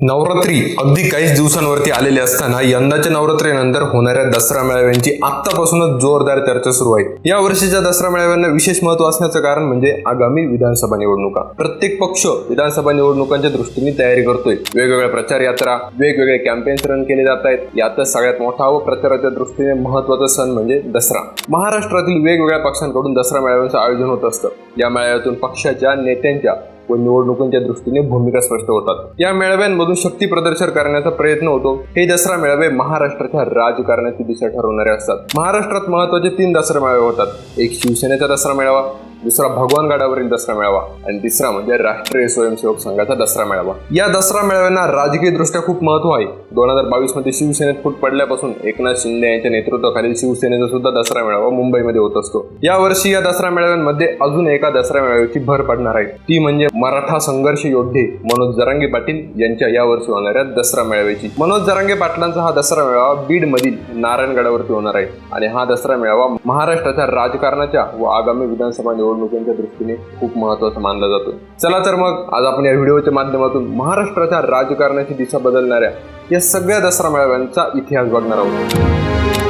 नवरात्री अगदी काहीच दिवसांवरती आलेली असताना यंदाच्या नवरात्रीनंतर होणाऱ्या दसरा मेळाव्यांची आत्तापासूनच जोरदार चर्चा सुरू आहे. या वर्षीच्या दसरा मेळाव्यांना विशेष महत्त्व असण्याचं कारण म्हणजे आगामी विधानसभा निवडणुका. प्रत्येक पक्ष विधानसभा निवडणुकांच्या दृष्टीने तयारी करतोय. वेगवेगळ्या प्रचार यात्रा वेगवेगळे कॅम्पेन्स रन केले जात आहेत यातच सगळ्यात मोठा व प्रचाराच्या दृष्टीने महत्त्वाचा सण म्हणजे दसरा. महाराष्ट्रातील वेगवेगळ्या पक्षांकडून दसरा मेळाव्यांचं आयोजन होत असतं. या मेळाव्यातून पक्षाच्या नेत्यांच्या व निवडणुकांच्या दृष्टीने भूमिका स्पष्ट होतात. या मेळाव्यांमधून शक्ती प्रदर्शन करण्याचा प्रयत्न होतो. हे दसरा मेळावे महाराष्ट्राच्या राजकारणाची दिशा ठरवणारे असतात. महाराष्ट्रात महत्त्वाचे तीन दसरा मेळावे होतात. एक शिवसेनेचा दसरा मेळावा दुसरा भगवान गडावरील दसरा मेळावा आणि तिसरा म्हणजे राष्ट्रीय स्वयंसेवक संघाचा दसरा मेळावा. या दसरा मेळाव्यांना राजकीय दृष्ट्या खूप महत्त्व आहे. दोन हजार बावीसमध्ये शिवसेनेत फूट पडल्यापासून एकनाथ शिंदे यांच्या नेतृत्वाखालील शिवसेनेचा सुद्धा दसरा मेळावा मुंबईमध्ये होत असतो. या वर्षी या दसरा मेळाव्यांमध्ये अजून एका दसरा मेळाव्याची भर पडणार आहे. ती म्हणजे मराठा संघर्ष योद्धे मनोज जरांगे पाटील यांच्या या वर्षी होणाऱ्या दसरा मेळाव्याची. मनोज जरांगे पाटलांचा हा दसरा मेळावा बीड मधील नारायणगडावरती होणार आहे. आणि हा दसरा मेळावा महाराष्ट्राच्या राजकारणाच्या व आगामी विधानसभा निवडणुकांच्या दृष्टीने खूप महत्त्वाचा मानला जातो. चला तर मग आज आपण या व्हिडिओच्या माध्यमातून महाराष्ट्राच्या राजकारणाची दिशा बदलणाऱ्या या सगळ्या दसरा मेळाव्यांचा इतिहास बघणार आहोत.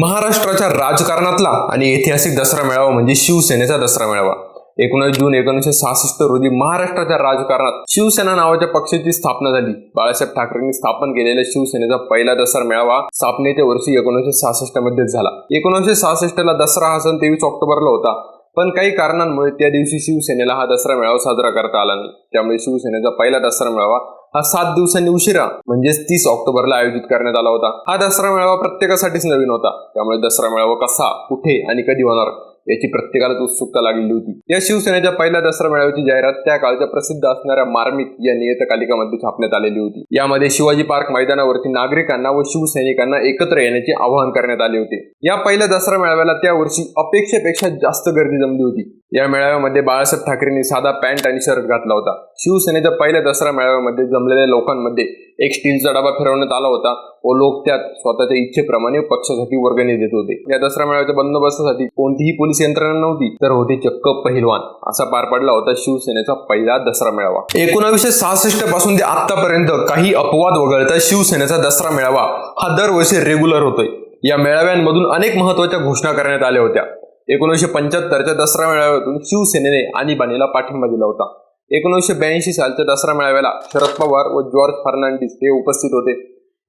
महाराष्ट्राच्या राजकारणातला आणि ऐतिहासिक दसरा मेळावा म्हणजे शिवसेनेचा दसरा मेळावा. एकोणीस जून एकोणीसशे सहासष्ट रोजी महाराष्ट्राच्या राजकारणात शिवसेना नावाच्या पक्षाची स्थापना झाली. बाळासाहेब ठाकरेंनी स्थापन केलेल्या शिवसेनेचा पहिला दसरा मेळावा स्थापनेच्या वर्षी एकोणीसशे सहासष्ट मध्येच झाला. एकोणीसशे सहासष्ट ला दसरा हा सण तेवीस ऑक्टोबरला होता. पण काही कारणांमुळे त्या दिवशी शिवसेनेला हा दसरा मेळावा साजरा करता आला नाही. त्यामुळे शिवसेनेचा पहिला दसरा मेळावा हा सात दिवसांनी उशिरा म्हणजेच तीस ऑक्टोबरला आयोजित करण्यात आला होता. हा दसरा मेळावा प्रत्येकासाठीच नवीन होता. त्यामुळे दसरा मेळावा कसा कुठे आणि कधी होणार याची प्रत्येकालाच उत्सुकता लागलेली होती. या शिवसेनेच्या पहिल्या दसरा मेळाव्याची जाहिरात त्या काळच्या प्रसिद्ध असणाऱ्या मार्मिक या नियतकालिकामध्ये छापण्यात आलेली होती. यामध्ये शिवाजी पार्क मैदानावरती नागरिकांना व शिवसैनिकांना एकत्र येण्याचे आवाहन करण्यात आले होते. या पहिल्या दसरा मेळाव्याला त्या वर्षी अपेक्षेपेक्षा जास्त गर्दी जमली होती. या मेळाव्यामध्ये बाळासाहेब ठाकरेंनी साधा पॅन्ट आणि शर्ट घातला होता. शिवसेनेच्या पहिल्या दसरा मेळाव्यामध्ये जमलेल्या लोकांमध्ये एक स्टीलचा डबा फिरवण्यात आला होता. व लोक त्यात स्वतःच्या इच्छेप्रमाणे पक्षासाठी वर्गणी देत होते. या दसरा मेळाव्याच्या बंदोबस्तासाठी कोणतीही पोलीस यंत्रणा नव्हती तर होते चक्क पहिलवान. असा पार पडला होता शिवसेनेचा पहिला दसरा मेळावा. एकोणावीसशे सहासष्टपासून ते आतापर्यंत काही अपवाद वगळता शिवसेनेचा दसरा मेळावा हा दरवर्षी रेग्युलर होतोय. या मेळाव्यांमधून अनेक महत्त्वाच्या घोषणा करण्यात आल्या होत्या. एकोणीसशे पंच्याहत्तरच्या दसरा मेळाव्यातून शिवसेनेने आणीबाणीला पाठिंबा दिला होता. एकोणीसशे ब्याऐंशी सालच्या दसरा मेळाव्याला शरद पवार व जॉर्ज फर्नांडिस हे उपस्थित होते.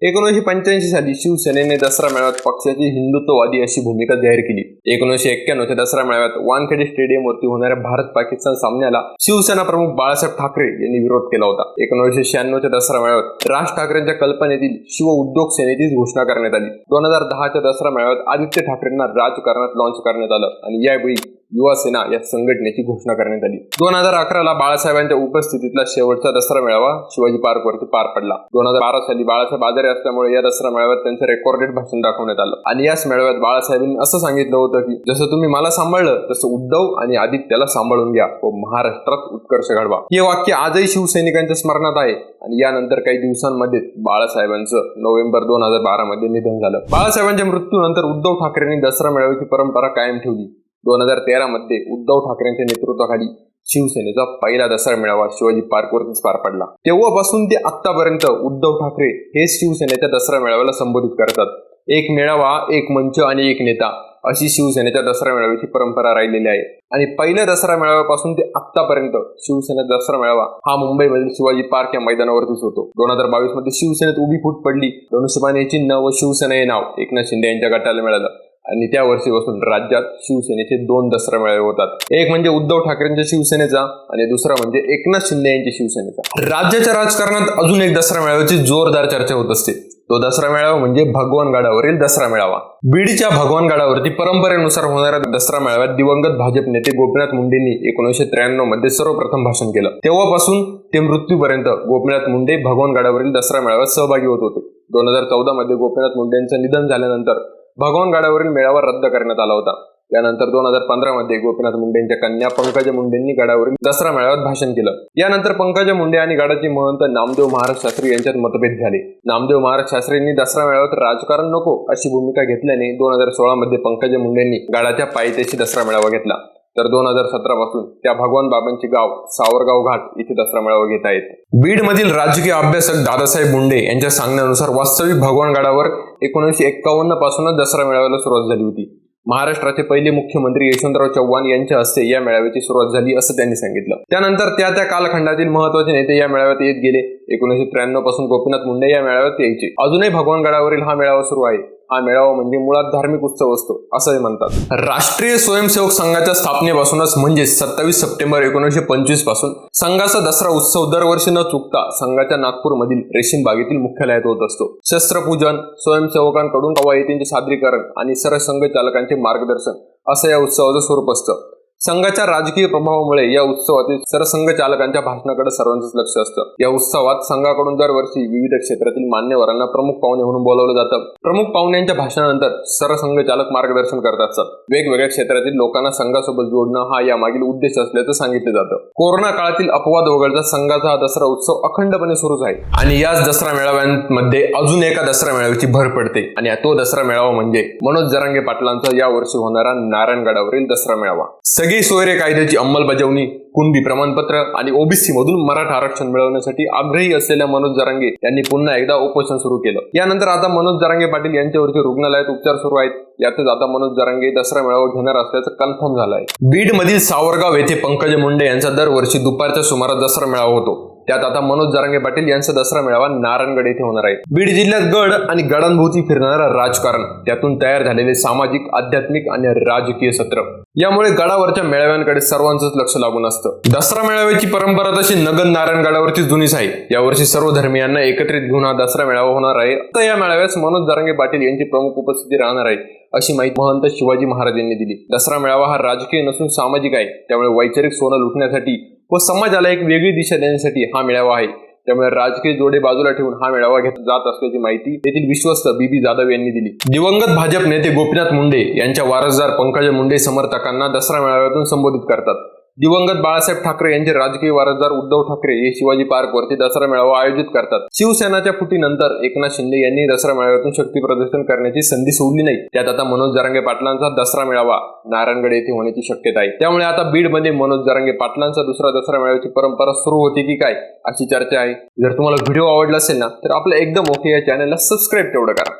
एकोणीसशे पंच्याऐंशी साली शिवसेनेने दसरा मेळाव्यात पक्षाची हिंदुत्ववादी अशी भूमिका जाहीर केली. एकोणीसशे एक्क्याण्णवच्या दसरा मेळाव्यात वानखेडे स्टेडियमवरती होणाऱ्या भारत पाकिस्तान सामन्याला शिवसेना प्रमुख बाळासाहेब ठाकरे यांनी विरोध केला होता. एकोणीसशे शहाण्णवच्या दसरा मेळाव्यात राज ठाकरेंच्या कल्पनेतील शिव उद्योग सेनेचीच घोषणा करण्यात आली. दोन हजार दहाच्या दसरा मेळाव्यात आदित्य ठाकरेंना राजकारणात लॉन्च करण्यात आलं आणि यावेळी युवा सेना या संघटनेची घोषणा करण्यात आली. दोन हजार अकराला बाळासाहेबांच्या उपस्थितीतला शेवटचा दसरा मेळावा शिवाजी पार्कवरती पार पडला. दोन हजार बारा साली बाळासाहेब आजारी असल्यामुळे या दसरा मेळाव्यात त्यांचं रेकॉर्डेड भाषण दाखवण्यात आलं. आणि याच मेळाव्यात बाळासाहेबांनी असं सांगितलं होतं की जसं तुम्ही मला सांभाळलं तसं उद्धव आणि आदित्याला सांभाळून घ्या व महाराष्ट्रात उत्कर्ष घडवा. हे वाक्य आजही शिवसैनिकांच्या स्मरणात आहे आणि यानंतर काही दिवसांमध्ये बाळासाहेबांचं नोव्हेंबर दोन हजार बारा मध्ये निधन झालं. बाळासाहेबांच्या मृत्यूनंतर उद्धव ठाकरेंनी दसरा मेळाव्याची परंपरा कायम ठेवली. दोन हजार तेरा मध्ये उद्धव ठाकरेंच्या नेतृत्वाखाली शिवसेनेचा पहिला दसरा मेळावा शिवाजी पार्कवरतीच पार पडला. तेव्हापासून ते आतापर्यंत उद्धव ठाकरे हे शिवसेनेच्या दसरा मेळाव्याला संबोधित करतात. एक मेळावा एक मंच आणि एक नेता अशी शिवसेनेच्या दसरा मेळाव्याची परंपरा राहिलेली आहे. आणि पहिल्या दसरा मेळाव्यापासून ते आतापर्यंत शिवसेना दसरा मेळावा हा मुंबईमधील शिवाजी पार्क या मैदानावरतीच होतो. दोन हजार बावीसमध्ये शिवसेनेत उभी फूट पडली. धनुष्यबाण हे चिन्ह व शिवसेना हे नाव एकनाथ शिंदे यांच्या गटाला मिळालं. आणि त्या वर्षीपासून राज्यात शिवसेनेचे दोन दसरा मेळावे होतात. एक म्हणजे उद्धव ठाकरेंच्या शिवसेनेचा आणि दुसरा म्हणजे एकनाथ शिंदे यांच्या शिवसेनेचा. राज्याच्या राजकारणात अजून एक दसरा मेळाव्याची जोरदार चर्चा होत असते. तो दसरा मेळावा म्हणजे भगवानगडावरील दसरा मेळावा. बीडच्या भगवानगडावरती परंपरेनुसार होणाऱ्या दसरा मेळाव्यात दिवंगत भाजप नेते गोपीनाथ मुंडेंनी एकोणीसशे त्र्याण्णवमध्ये सर्वप्रथम भाषण केलं. तेव्हापासून ते मृत्यूपर्यंत गोपीनाथ मुंडे भगवानगडावरील दसरा मेळाव्यात सहभागी होत होते. दोन हजार चौदा मध्ये गोपीनाथ मुंडेंचं निधन झाल्यानंतर भगवानगडावरील मेळावा रद्द करण्यात आला होता. यानंतर दोन हजार पंधरा मध्ये गोपीनाथ मुंडेंच्या कन्या पंकजा मुंडेंनी गडावरील दसरा मेळाव्यात भाषण केलं. यानंतर पंकजा मुंडे आणि गडाचे महंत नामदेव महाराज शास्त्री यांच्यात मतभेद झाले. नामदेव महाराज शास्त्रींनी दसरा मेळाव्यात राजकारण नको अशी भूमिका घेतल्याने दोन हजार सोळा मध्ये पंकजा मुंडेंनी गडाच्या पायथ्याशी दसरा मेळावा घेतला. तर दोन हजार सतरा पासून त्या भगवान बाबांचे गाव सावरगाव घाट इथे दसरा मेळावा घेता येत. बीड मधील राजकीय अभ्यासक दादासाहेब मुंडे यांच्या सांगण्यानुसार वास्तविक भगवान गडावर एकोणीसशे एक्कावन्न पासूनच दसरा मेळाव्याला सुरुवात झाली होती. महाराष्ट्राचे पहिले मुख्यमंत्री यशवंतराव चव्हाण यांच्या हस्ते या मेळाव्याची सुरुवात झाली असं त्यांनी सांगितलं. त्यानंतर त्या त्या कालखंडातील महत्त्वाचे नेते या मेळाव्यात येत गेले. एकोणीसशे त्र्याण्णवपासून गोपीनाथ मुंडे या मेळाव्यात यायचे. अजूनही भगवान गडावरील हा मेळावा सुरू आहे. हा मेळावा म्हणजे मुळात धार्मिक उत्सव असतो असंही म्हणतात. राष्ट्रीय स्वयंसेवक संघाच्या स्थापनेपासूनच म्हणजे सत्तावीस सप्टेंबर एकोणीसशे पंचवीसपासून संघाचा दसरा उत्सव दरवर्षी न चुकता संघाच्या नागपूरमधील रेशीम बागेतील मुख्यालयात होत असतो. शस्त्रपूजन स्वयंसेवकांकडून कवायतींचे सादरीकरण आणि सरसंघ चालकांचे मार्गदर्शन असं या उत्सवाचं स्वरूप असतं. संघाच्या राजकीय प्रभावामुळे या उत्सवातील सरसंघ चालकांच्या भाषणाकडे सर्वांचंच लक्ष असतं. या उत्सवात संघाकडून दरवर्षी विविध क्षेत्रातील मान्यवरांना प्रमुख पाहुणे म्हणून बोलावलं जातं. प्रमुख पाहुण्यांच्या भाषणानंतर सरसंघ चालक मार्गदर्शन करत असतात वेगवेगळ्या क्षेत्रातील लोकांना संघासोबत जोडणं हा यामागील उद्देश असल्याचं सांगितलं जातं. कोरोना काळातील अपवाद वगळता संघाचा हा दसरा उत्सव अखंडपणे सुरूच आहे. आणि याच दसरा मेळाव्यांमध्ये अजून एका दसरा मेळाव्याची भर पडते. आणि तो दसरा मेळावा म्हणजे मनोज जरांगे पाटलांचा या वर्षी होणारा नारायणगडावरील दसरा मेळावा. सगळी सोयरे कायद्याची अंमलबजावणी कुणबी प्रमाणपत्र आणि ओबीसी मधून मराठा आरक्षण मिळवण्यासाठी आग्रही असलेल्या मनोज जरांगे यांनी पुन्हा एकदा उपोषण सुरू केलं. यानंतर आता मनोज जरांगे पाटील यांच्यावरती रुग्णालयात उपचार सुरू आहेत. यातच आता मनोज जरांगे दसरा मेळावा घेणार असल्याचं कन्फर्म झालं आहे बीड मधील सावरगाव येथे पंकज मुंडे यांचा दरवर्षी दुपारच्या सुमारास दसरा मेळावा होतो. त्यात आता मनोज जरांगे पाटील यांचा दसरा मेळावा नारायणगड येथे होणार आहे. बीड जिल्ह्यात गड आणि गडांभोवती फिरणारा राजकारण त्यातून तयार झालेले सामाजिक आध्यात्मिक आणि राजकीय सत्र. यामुळे गडावरच्या मेळाव्यांकडे सर्वांचंच लक्ष लागून असतं. दसरा मेळाव्याची परंपरा तशी नगन नारायणगडावरची जुनीच आहे यावर्षी सर्व धर्मियांना एकत्रित घेऊन हा दसरा मेळावा होणार आहे. तर या मेळाव्यास मनोज जरांगे पाटील यांची प्रमुख उपस्थिती राहणार आहे अशी माहिती महंत शिवाजी महाराज यांनी दिली. दसरा मेळावा हा राजकीय नसून सामाजिक आहे. त्यामुळे वैचारिक सोनं लुटण्यासाठी व समाजाला एक वेगळी दिशा देण्यासाठी हा मेळावा आहे. त्यामुळे राजकीय जोडे बाजूला ठेवून हा मेळावा घेतला जात असल्याची माहिती येथील विश्वस्त बीबी जाधव यांनी दिली. दिवंगत भाजप नेते गोपीनाथ मुंडे यांच्या वारसदार पंकजा मुंडे समर्थकांना दसरा मेळाव्यातून संबोधित करतात. दिवंगत बाळासाहेब ठाकरे यांचे राजकीय वारसदार उद्धव ठाकरे हे शिवाजी पार्क वरती दसरा मेळावा आयोजित करतात. शिवसेनाच्या फुटीनंतर एकनाथ शिंदे यांनी दसरा मेळाव्यातून शक्ती प्रदर्शन करण्याची संधी सोडली नाही. त्यात आता मनोज जारांगे पाटलांचा दसरा मेळावा नारायणगड येथे होण्याची शक्यता आहे. त्यामुळे आता बीडमध्ये मनोज जारांगे पाटलांचा दुसरा दसरा मेळाव्याची परंपरा सुरू होती की काय अशी चर्चा आहे. जर तुम्हाला व्हिडिओ आवडला असेल ना तर आपलं एकदम ओके या चॅनलला सबस्क्राईब तेवढं करा.